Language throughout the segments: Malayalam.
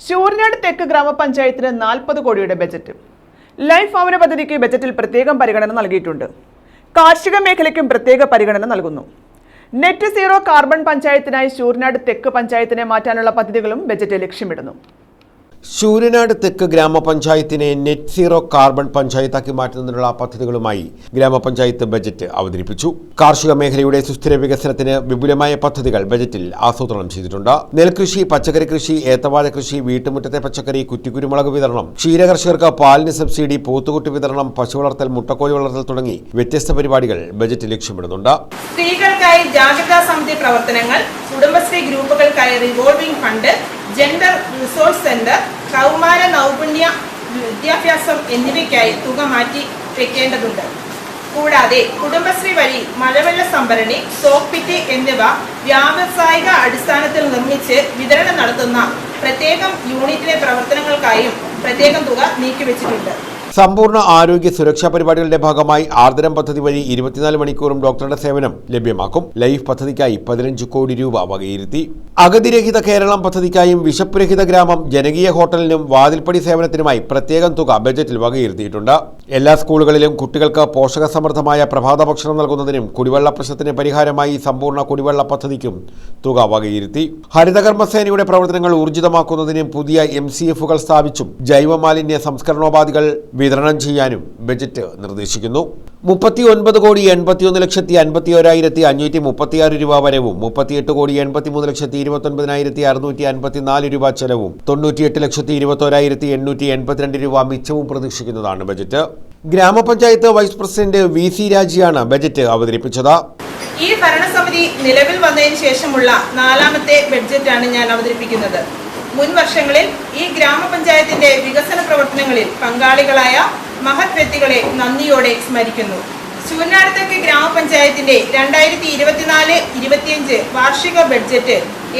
ശൂരനാട് തെക്ക് ഗ്രാമപഞ്ചായത്തിന് നാൽപ്പത് കോടിയുടെ ബജറ്റ്. ലൈഫ് ഭവന പദ്ധതിക്ക് ബജറ്റിൽ പ്രത്യേകം പരിഗണന നൽകിയിട്ടുണ്ട്. കാർഷിക മേഖലയ്ക്കും പ്രത്യേക പരിഗണന നൽകുന്നു. നെറ്റ് സീറോ കാർബൺ പഞ്ചായത്തിനായി ശൂരനാട് തെക്ക് പഞ്ചായത്തിനെ മാറ്റാനുള്ള പദ്ധതികളും ബജറ്റ് ലക്ഷ്യമിടുന്നു. ശൂര്യനാട് തെക്ക് ഗ്രാമപഞ്ചായത്തിനെ നെറ്റ് സീറോ കാർബൺ പഞ്ചായത്താക്കി മാറ്റുന്നതിനുള്ള പദ്ധതികളുമായി ഗ്രാമപഞ്ചായത്ത് ബജറ്റ് അവതരിപ്പിച്ചു. കാർഷിക മേഖലയുടെ സുസ്ഥിര വികസനത്തിന് വിപുലമായ പദ്ധതികൾ ബജറ്റിൽ ആസൂത്രണം ചെയ്തിട്ടുണ്ട്. നെൽകൃഷി പച്ചക്കറി കൃഷി ഏത്തവാഴ കൃഷി വീട്ടുമുറ്റത്തെ പച്ചക്കറി കുറ്റിക്കുരുമുളക് വിതരണം ക്ഷീരകർഷകർക്ക് പാലിന് സബ്സിഡി പോത്തുകുട്ടി വിതരണം പശു വളർത്തൽ മുട്ടക്കോഴി വളർത്തൽ തുടങ്ങി വ്യത്യസ്ത പരിപാടികൾ ബജറ്റ് ലക്ഷ്യമിടുന്നുണ്ട്. സ്ത്രീകൾക്കായി ജാഗ്രതാ സമിതി പ്രവർത്തനങ്ങൾ Kudumbashree ഗ്രൂപ്പുകൾക്കായി revolving fund gender resource centre കൗമാര നൗപുണ്യ വിദ്യാഭ്യാസം എന്നിവയ്ക്കായി തുക മാറ്റി വെക്കേണ്ടതുണ്ട്. കൂടാതെ കുടുംബശ്രീ വഴി മഴവെള്ള സംഭരണി സോപ്പ് പിറ്റ് എന്നിവ വ്യാവസായിക അടിസ്ഥാനത്തിൽ നിർമ്മിച്ച് വിതരണം നടത്തുന്ന പ്രത്യേകം യൂണിറ്റിലെ പ്രവർത്തനങ്ങൾക്കായും പ്രത്യേകം തുക നീക്കിവെച്ചിട്ടുണ്ട്. സമ്പൂർണ ആരോഗ്യ സുരക്ഷാ പരിപാടികളുടെ ഭാഗമായി ആർദ്രം പദ്ധതി വഴി ഇരുപത്തിനാല് മണിക്കൂറും ഡോക്ടറുടെ സേവനം ലഭ്യമാക്കും. ലൈഫ് പദ്ധതിക്കായി പതിനഞ്ച് കോടി രൂപ വകയിരുത്തി. അഗതിരഹിത കേരളം പദ്ധതിക്കായും വിശപ്പുരഹിത ഗ്രാമം ജനകീയ ഹോട്ടലിനും വാതിൽപ്പടി സേവനത്തിനുമായി പ്രത്യേകം തുക ബജറ്റിൽ വകയിരുത്തിയിട്ടുണ്ട്. എല്ലാ സ്കൂളുകളിലും കുട്ടികൾക്ക് പോഷകസമൃദ്ധമായ പ്രഭാത ഭക്ഷണം നൽകുന്നതിനും കുടിവെള്ള പ്രശ്നത്തിന് പരിഹാരമായി സമ്പൂർണ കുടിവെള്ള പദ്ധതിക്കും തുക വകയിരുത്തി. ഹരിതകർമ്മസേനയുടെ പ്രവർത്തനങ്ങൾ ഊർജിതമാക്കുന്നതിനും പുതിയ എം സി എഫുകൾ സ്ഥാപിച്ചും ജൈവമാലിന്യ സംസ്കരണോപാധികൾ വിതരണം ചെയ്യാനും ബജറ്റ് നിർദ്ദേശിക്കുന്നു. മുപ്പത്തി ഒൻപത് കോടി എൺപത്തിയൊന്ന് ലക്ഷത്തി അൻപത്തി ഒരായിരത്തി അഞ്ഞൂറ്റി മുപ്പത്തിയാറ് രൂപ വരവും. മുപ്പത്തിയെട്ട് കോടി എൺപത്തിമൂന്ന് ലക്ഷത്തി ഇരുപത്തൊൻപതിനായിരത്തി അറുന്നൂറ്റി അൻപത്തിനാല് രൂപ ചെലവും. തൊണ്ണൂറ്റിയെട്ട് ലക്ഷത്തി ഇരുപത്തോരായിരത്തി എണ്ണൂറ്റി എൺപത്തിരണ്ട് രൂപ മിച്ചവും പ്രതീക്ഷിക്കുന്നതാണ് ബജറ്റ്. ഗ്രാമപഞ്ചായത്ത് വൈസ് പ്രസിഡന്റ് വി സി രാജിയാണ് ബജറ്റ് അവതരിപ്പിച്ചത്. ഈ ഭരണസമിതി നിലവിൽ വന്നതിന് ശേഷമുള്ള നാലാമത്തെ ബഡ്ജറ്റാണ് ഞാൻ അവതരിപ്പിക്കുന്നത്. മുൻ വർഷങ്ങളിൽ ഈ ഗ്രാമപഞ്ചായത്തിന്റെ വികസന പ്രവർത്തനങ്ങളിൽ പങ്കാളികളായ മഹത് വ്യക്തികളെ നന്ദിയോടെ സ്മരിക്കുന്നു. ശൂന്യാടത്തേക്ക് ഗ്രാമപഞ്ചായത്തിന്റെ രണ്ടായിരത്തി ഇരുപത്തിനാല് ഇരുപത്തിയഞ്ച് വാർഷിക ബഡ്ജറ്റ്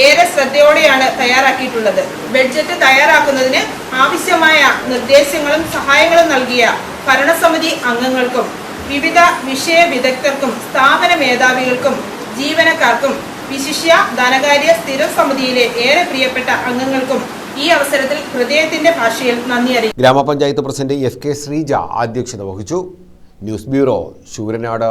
ഏറെ ശ്രദ്ധയോടെയാണ് തയ്യാറാക്കിയിട്ടുള്ളത്. ബഡ്ജറ്റ് തയ്യാറാക്കുന്നതിന് ആവശ്യമായ നിർദ്ദേശങ്ങളും സഹായങ്ങളും നൽകിയ ഭരണസമിതി അംഗങ്ങൾക്കും വിവിധ വിഷയ വിദഗ്ധർക്കും സ്ഥാപന മേധാവികൾക്കും ജീവനക്കാർക്കും വിശിഷ്യ ധനകാര്യ സ്ഥിരം സമിതിയിലെ ഏറെ പ്രിയപ്പെട്ട അംഗങ്ങൾക്കും ഈ അവസരത്തിൽ ഹൃദയത്തിന്റെ ഭാഷയിൽ നന്ദി അറിയിക്കുന്നു. ഗ്രാമപഞ്ചായത്ത് പ്രസിഡന്റ് എഫ് കെ ശ്രീജ അധ്യക്ഷത വഹിച്ചു. News bureau Sooranad